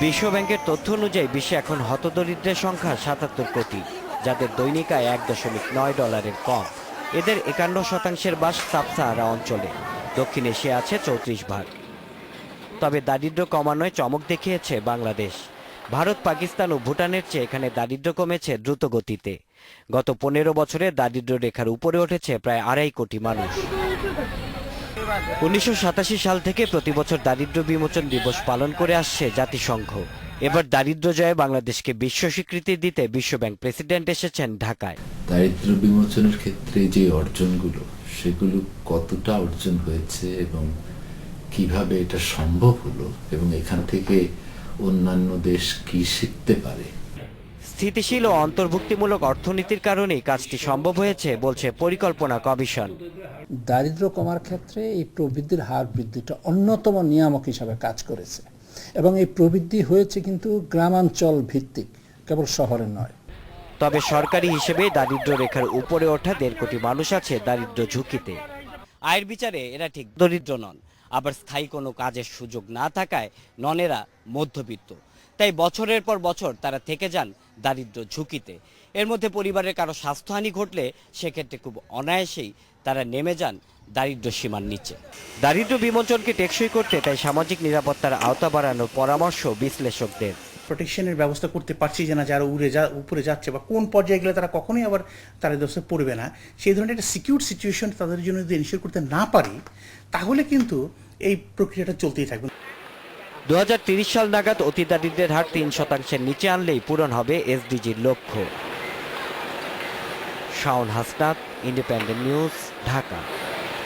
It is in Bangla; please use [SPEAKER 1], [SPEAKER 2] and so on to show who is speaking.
[SPEAKER 1] বিশ্ব ব্যাংকের তথ্য অনুযায়ী বিশ্বে এখন হতদরিদ্রের সংখ্যা সাতাত্তর কোটি, যাদের দৈনিক আয় এক দশমিক নয় ডলারের কম। এদের একান্ন শতাংশের বাস সাবসাহারা অঞ্চলে। দক্ষিণ এশিয়া আছে চৌত্রিশ ভাগ। তবে দারিদ্র্য কমানোয় চমক দেখিয়েছে বাংলাদেশ। ভারত, পাকিস্তান ও ভুটানের চেয়ে এখানে দারিদ্র্য কমেছে দ্রুত গতিতে গত পনেরো বছরে দারিদ্র্য রেখার উপরে উঠেছে প্রায় আড়াই কোটি মানুষ। উনিশশো সাতাশি সাল থেকে প্রতি বছর দারিদ্র্য বিমোচন দিবস পালন করে আসছে জাতিসংঘ। এবার দারিদ্র্য জয়ে বাংলাদেশকে বিশ্ব স্বীকৃতি দিতে বিশ্বব্যাংক প্রেসিডেন্ট এসেছেন ঢাকায়।
[SPEAKER 2] দারিদ্র বিমোচনের ক্ষেত্রে যে অর্জনগুলো সেগুলো কতটা অর্জন হয়েছে এবং কীভাবে এটা সম্ভব হলো এবং এখান থেকে অন্যান্য দেশ কি শিখতে পারে?
[SPEAKER 1] স্থিতিশীল ও অন্তর্ভুক্তিমূলক অর্থনীতির কারণেই কাজটি সম্ভব হয়েছে বলছে পরিকল্পনা কমিশন।
[SPEAKER 3] দারিদ্র কমার ক্ষেত্রে এই প্রবৃদ্ধির হার বৃদ্ধিটা অন্যতম নিয়ামক হিসাবে কাজ করেছে। এবং এই প্রবৃদ্ধি হয়েছে কিন্তু গ্রামাঞ্চল ভিত্তিক কেবল শহরে নয়।
[SPEAKER 1] তবে সরকারি হিসেবে দারিদ্র্য রেখার উপরে ওঠা দেড় কোটি মানুষ আছে দারিদ্র্য ঝুঁকিতে। আয়ের বিচারে এরা ঠিক দরিদ্র নন। আবার স্থায়ী কোনো কাজের সুযোগ না থাকায় ননেরা মধ্যবিত্ত। তাই বছরের পর বছর তারা থেকে যান দারিদ্র্য ঝুঁকিতে। এর মধ্যে পরিবারের কারও স্বাস্থ্যহানি ঘটলে সেক্ষেত্রে খুব অনায়াসেই তারা নেমে যান দারিদ্র্য সীমার নিচে। দারিদ্র্য বিমোচনকে টেকসই করতে তাই সামাজিক নিরাপত্তার আওতা বাড়ানোর পরামর্শ বিশ্লেষকদের।
[SPEAKER 4] প্রোটেকশনের ব্যবস্থা করতে পারছি যে না, যারা উড়ে যা, উপরে যাচ্ছে বা কোন পর্যায়ে গেলে তারা কখনোই আবার তারা দোষে পড়বে না। সেই ধরনের একটা সিকিউর সিচুয়েশন তাদের জন্য যদি এনশিওর করতে না পারি, তাহলে কিন্তু এই প্রক্রিয়াটা চলতেই থাকবে।
[SPEAKER 1] দু সাল নাগাদ অতিদারিদ্রের হার তিন শতাংশের নিচে আনলেই পূরণ হবে এসডিজির লক্ষ্য। Shaon Hasnat Independent News Dhaka.